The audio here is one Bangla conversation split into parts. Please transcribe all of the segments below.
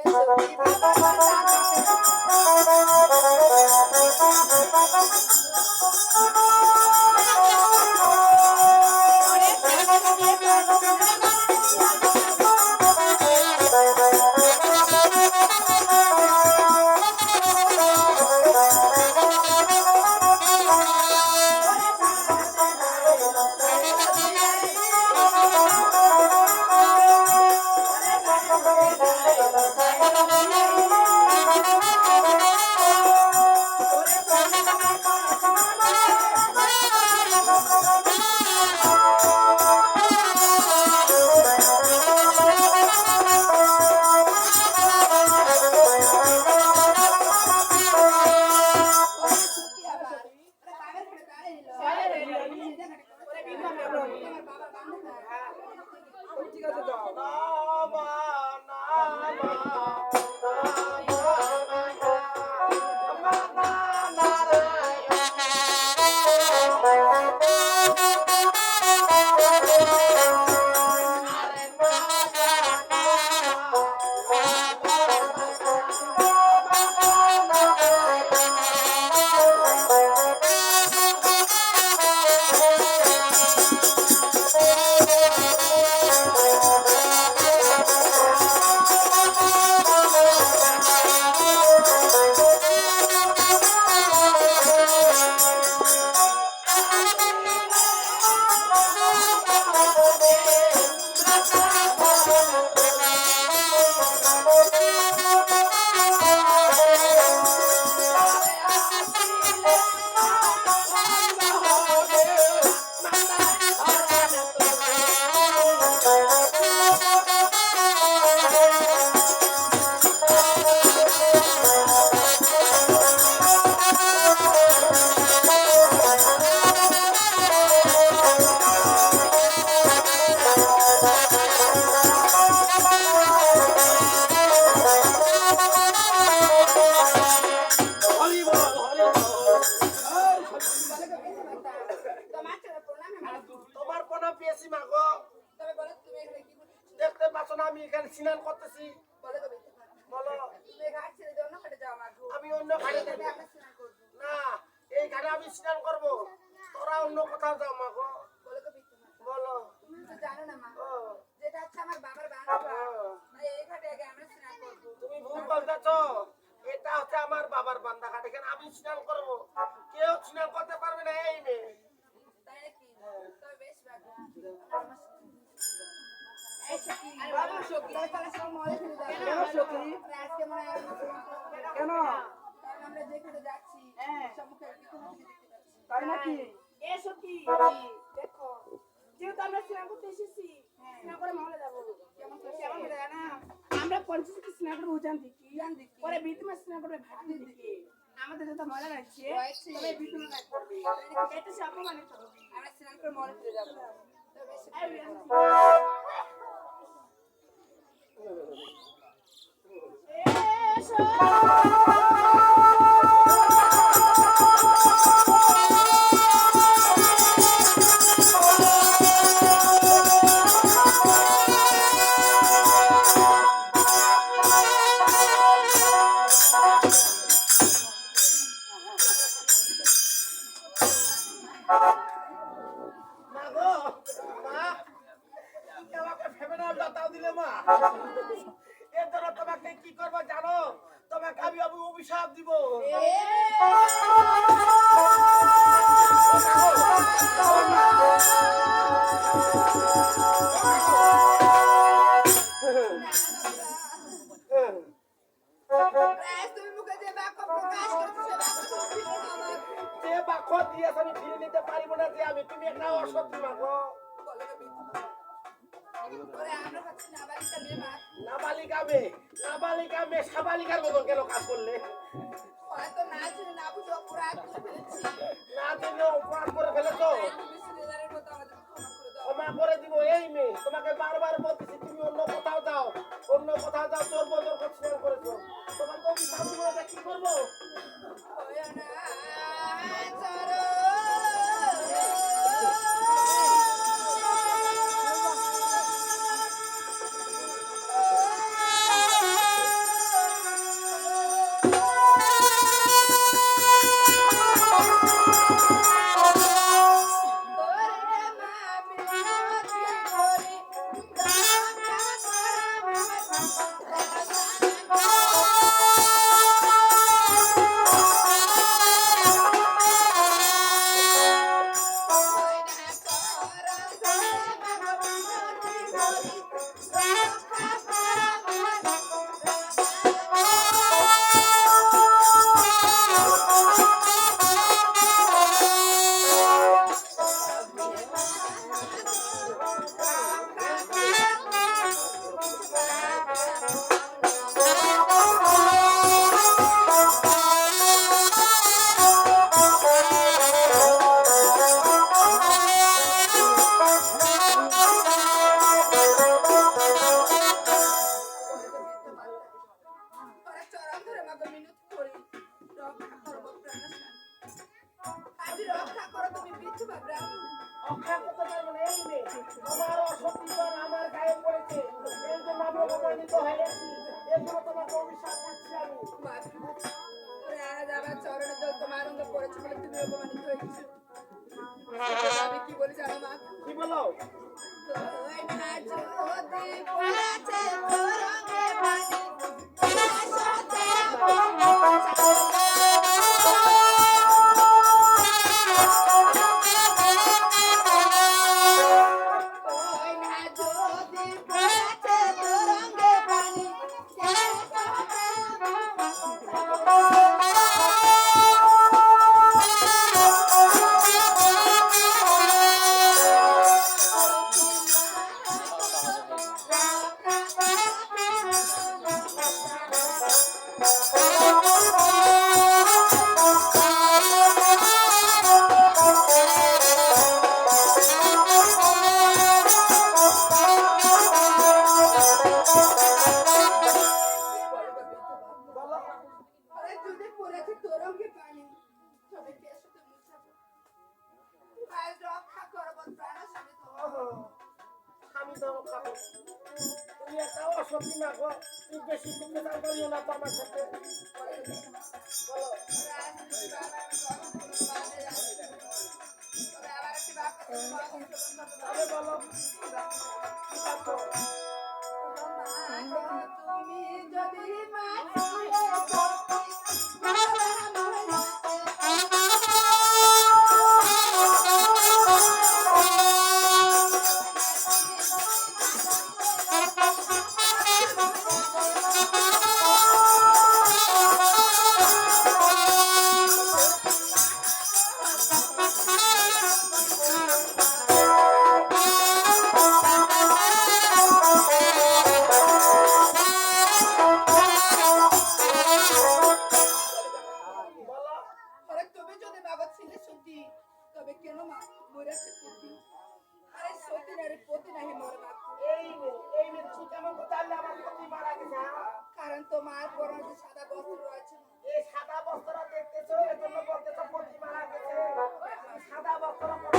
Florencio Viva, ঠিক আছে যাও তোমার কোনো পেয়েছি মা দেখতে পাচ্ছ না, আমি এখানে স্নান করতেছি। বলো। আমি অন্য ঘাটে না এই আমি স্নান করব। তোরা অন্য কোথাও যাও মা আমার বাবার তুমি ভুল বলতেছ। এটা হচ্ছে আমার বাবার বান্দা ঘাট এখানে আমি স্নান করব। কেউ স্নান করতে পারবে না, এই মেয়ে তাই নাকি তবে বেশ ভালো এই সখী, বাবা সখী, তাহলে সব মলে ফেলে দাও। কেন আমরা কি মহলে পঞ্চাশ স্নান উজান দিকে উজান দিকে। পরে করবে ভাটির দিকে আমাদের যত মজা লাগছে আমরা করে মলে ফিরে যাব তবে নাবালিকা মেয়ে নাবালিকা মেয়ে সাবালিকার মতন কেন কাজ করলে? করে ক্ষমা করে। দিব এই মেয়ে। তোমাকে বারবার বলতেছি, তুমি অন্য কোথাও যাও। অন্য কোথাও যাও, তোর বদর করছে করেছ। তোমার তো অভিশাপ দিব, এটা কি করব? ওরা চরম ধরে আমাকে মিনতি করি। রক্ষা করব প্রাণ আজ রক্ষা করো তুমি বিধবা ব্রাহ্মণ অক্ষা করতে পারব না এই মেয়ে আমার অসতীগণ আমার গায়ে পড়েছে। এই জন্য আমি অপমানিত হয়েছি এই জন্য তোমাকে অভিশাপ দিচ্ছি আমি। আজ আমার চরণে জল তোমার অঙ্গে পড়েছে বলে তুমি অপমানিত হয়েছো আমি কি বলি জানো মা? কি বলো? আমি তো খাব। তুমি একটা অসতী না গো তুমি বেশি? তুমি যদি তোমার পরনে যে সাদা বস্ত্র রয়েছে। এই সাদা বস্ত্র দেখতেছো এর জন্য বলতেছো প্রতিমা মারা গেছে সাদা বস্ত্র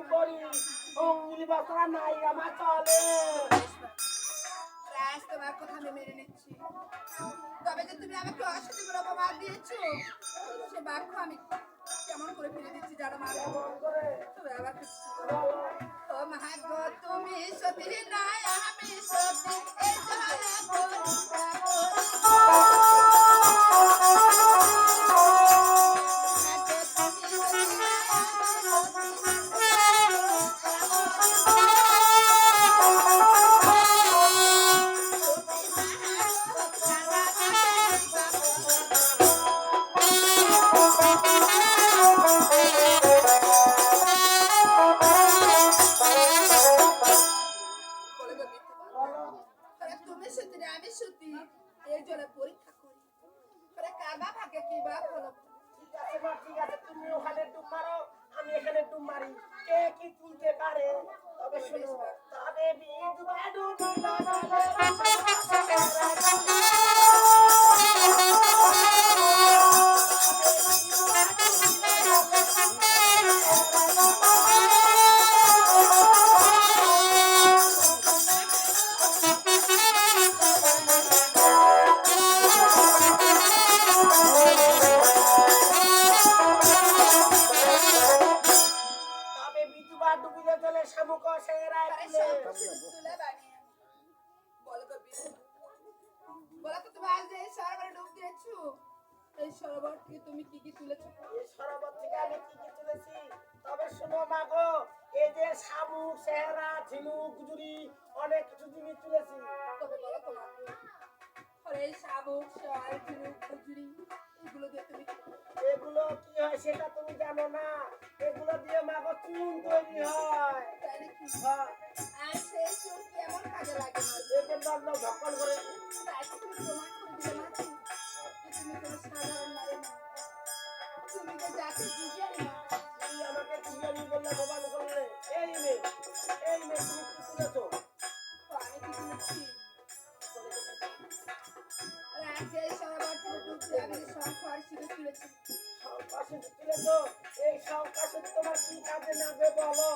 আমি পরি অঙ্গিল বস্ত্র নাই, আমার চলে। তোমার কথা আমি নিচ্ছি। তবে যে তুমি আমাকে অসতী বলে অপমান দিয়েছ, সে বাক্য আমি কেমন করে ফিরে দিচ্ছি জানো মা? কেমন করে তুমি আবার। ও তুমি সতী নাই আমি সতী। তুমি সত্যি না আমি সত্যি এই জলে পরীক্ষা করি কারবা ভাগে কি বা হলো ঠিক আছে মা ঠিক আছে তুমি ওখানে ডুব মারো আমি এখানে ডুব মারি কে কি তুলতে পারে তবে শোনো তবে বিধবা ডুবিল এই সরোবরে ডুব দিয়েছ? এই সরোবর থেকে তুমি কি কি তুলেছো? এই সরোবর থেকে আমি কি কি তুলেছি? তবে শোনো মাগো এই যে শামুক সেহরা ঝিনুক গুজুরি অনেক কিছু জিনিস তুলেছি। তবে বলো তোমার আর শাবক শাল ঝিনুক খুচুরি এগুলো দিয়ে তুমি এগুলো কি হয় সেটা তুমি জানো না। দিয়ে মাগো চুন তৈরি হয়। হ্যাঁ, আর সেই চুল কেমন কাজে লাগে না? করে তুমি তুমি কোনো সাধারণ নারী না। তুমি তো জাতির যুগের না। এই আমাকে চিয়ানি বললে করলে এই এই তুমি কি আমি কি তুলেছি। তুলেছো? পাশে তোমার কি কাজে লাগবে বলো?